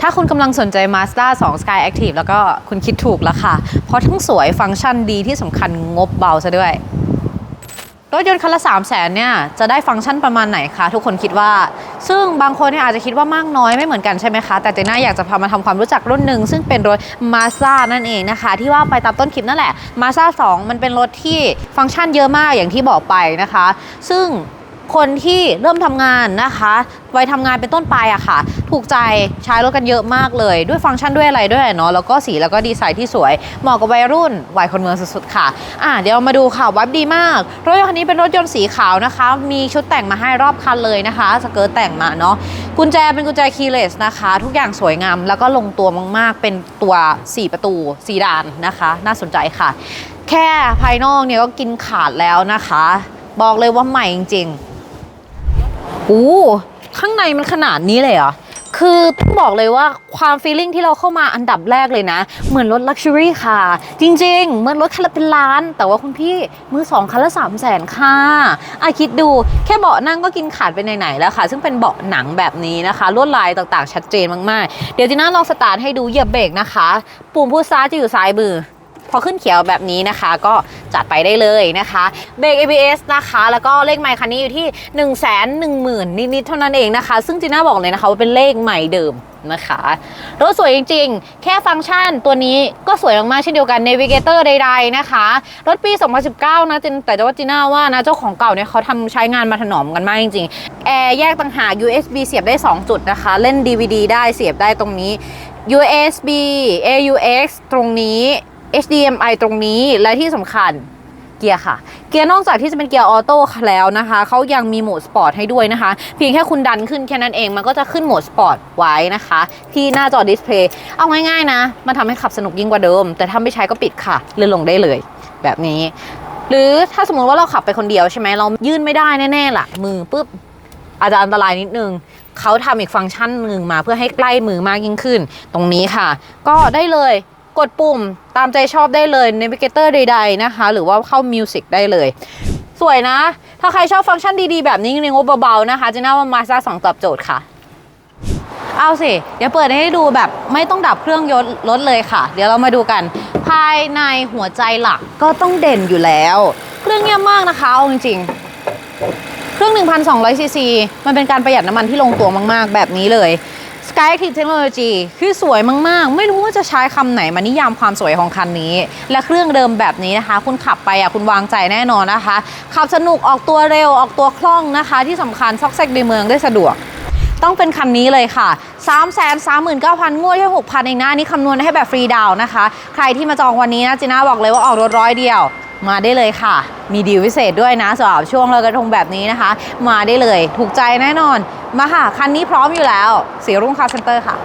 ถ้าคุณกำลังสนใจ Mazda 2 Sky Active แล้วก็คุณคิดถูกแล้วค่ะ เพราะทั้งสวยฟังก์ชันดีที่สำคัญงบเบาซะด้วย รถยนต์คันละ3 0 0แสนเนี่ย จะได้ฟังก์ชันประมาณไหนคะ ทุกคนคิดว่า ซึ่งบางคนเนี่ยอาจจะคิดว่ามากน้อยไม่เหมือนกันใช่ไหมคะ แต่เจน่าอยากจะพามาทำความรู้จักรุ่นหนึ่ง ซึ่งเป็นรถ Mazda นั่นเองนะคะ ที่ว่าไปตามต้นคลิปนั่นแหละ Mazda 2 มันเป็นรถที่ฟังก์ชันเยอะมากอย่างที่บอกไปนะคะ ซึ่ง คนที่เริ่มทำงานนะคะวัยทำงานเป็นต้นไปอะค่ะ ถูกใจใช้รถกันเยอะมากเลย ด้วยฟังก์ชันด้วยอะไรด้วยเนาะแล้วก็สีแล้วก็ดีไซน์ที่สวย เหมาะกับวัยรุ่นวัยคนเมืองสุดๆค่ะอะ เดี๋ยวมาดูค่ะวับดีมาก รถยนต์คันนี้เป็นรถยนต์สีขาวนะคะ มีชุดแต่งมาให้รอบคันเลยนะคะสเกิร์ตแต่งมาเนาะกุญแจเป็นกุญแจคีย์เลสนะคะ ทุกอย่างสวยงามแล้วก็ลงตัวมากๆ เป็นตัว 4 ประตูซีดานนะคะ น่าสนใจค่ะ แค่ภายนอกเนี่ยก็กินขาดแล้วนะคะ บอกเลยว่าใหม่จริงๆ อ้ข้างในมันขนาดนี้เลยเหรอ คือต้องบอกเลยว่าความฟีลลิ่งที่เราเข้ามาอันดับแรกเลยนะ เหมือนรถลักชัวรี่ค่ะ จริงๆ เหมือนรถคันละเป็นล้าน แต่ว่าคุณพี่มือสองคันละสามแสนค่ะอะคิดดูแค่เบาะนั่งก็กินขาดไปไหนๆแล้วค่ะ ซึ่งเป็นเบาะหนังแบบนี้นะคะ ลวดลายต่างๆ ชัดเจนมากๆ เดี๋ยวจีน่าลองสตาร์ทให้ดูเหยียบเบรกนะคะ ปุ่มพุชสตาร์ทจะอยู่ซ้ายมือ พอขึ้นเขียวแบบนี้นะคะ ก็จัดไปได้เลยนะคะเบรก ABS นะคะ แล้วก็เลขไมค์คันนี้อยู่ที่ 1 1 0 0 0 0 นิด ๆ เท่านั้นเองนะคะ ซึ่งจีน่าบอกเลยนะคะว่าเป็นเลขใหม่เดิมนะคะรถสวยจริง ๆ แค่ฟังก์ชันตัวนี้ก็สวยมากๆเช่นเดียวกัน Navigator ใด ๆ นะคะ รถปี 2019 นะจินแต่ว่าจีน่าว่านะเจ้าของเก่าเนี่ยเขาทำใช้งานมาถนอมกันมากจริงๆแอร์แยกต่างหาก USB เสียบได้ 2 จุดนะคะ เล่น DVD ได้เสียบได้ตรงนี้ USB AUX ตรงนี้ HDMI ตรงนี้และที่สำคัญเกียร์ค่ะ เกียร์นอกจากที่จะเป็นเกียร์ออโต้แล้วนะคะ เขายังมีโหมดสปอร์ตให้ด้วยนะคะ เพียงแค่คุณดันขึ้นแค่นั้นเอง มันก็จะขึ้นโหมดสปอร์ตไว้นะคะ ที่หน้าจอดิสเพลย์เอาง่ายๆนะ มันทำให้ขับสนุกยิ่งกว่าเดิม แต่ถ้าไม่ใช้ก็ปิดค่ะเลื่อนลงได้เลย แบบนี้ หรือถ้าสมมติว่าเราขับไปคนเดียวใช่ไหมเรายื่นไม่ได้แน่ๆล่ะ มือปุ๊บอาจจะอันตรายนิดนึงเขาทำอีกฟังก์ชันหนึ่งมาเพื่อให้ใกล้มือมากยิ่งขึ้น ตรงนี้ค่ะ ก็ได้เลย กดปุ่มตามใจชอบได้เลย Navigator ใดๆนะคะ หรือว่าเข้า Music ได้เลย สวยนะ ถ้าใครชอบฟังก์ชันดีๆ แบบนี้ในงบเบาๆนะคะจะน่าว่า Mazda 2ตอบโจทย์ค่ะ เอาสิ เดี๋ยวเปิดให้ดูแบบไม่ต้องดับเครื่องยนต์รถเลยค่ะ เดี๋ยวเรามาดูกัน ภายในหัวใจหลักก็ต้องเด่นอยู่แล้ว เครื่องเงียบมากนะคะเอาจริงๆ เครื่อง 1,200ซีซีมันเป็นการประหยัดน้ำมันที่ลงตัวมาก ๆ แบบนี้เลย Sky Active Technology คือสวยมาก ๆ ไม่รู้ว่าจะใช้คำไหนมานิยามความสวยของคันนี้ และเครื่องเดิมแบบนี้นะคะ คุณขับไปอะคุณวางใจแน่นอนนะคะ ขับสนุกออกตัวเร็วออกตัวคล่องนะคะ ที่สำคัญซอกแซกในเมืองได้สะดวก ต้องเป็นคันนี้เลยค่ะ 3 3 9 0 0 0 งวดแค่6,000 เองนะนี่คำนวณให้แบบฟรีดาวนะคะ ใครที่มาจองวันนี้นะจีน่าบอกเลยว่าออกรถร้อยเดียว มาได้เลยค่ะ มีดีลพิเศษด้วยนะสำหรับช่วงลอยกระทงแบบนี้นะคะ มาได้เลย ถูกใจแน่นอน มาค่ะ คันนี้พร้อมอยู่แล้ว สีรุ่งคาร์เซนเตอร์ค่ะ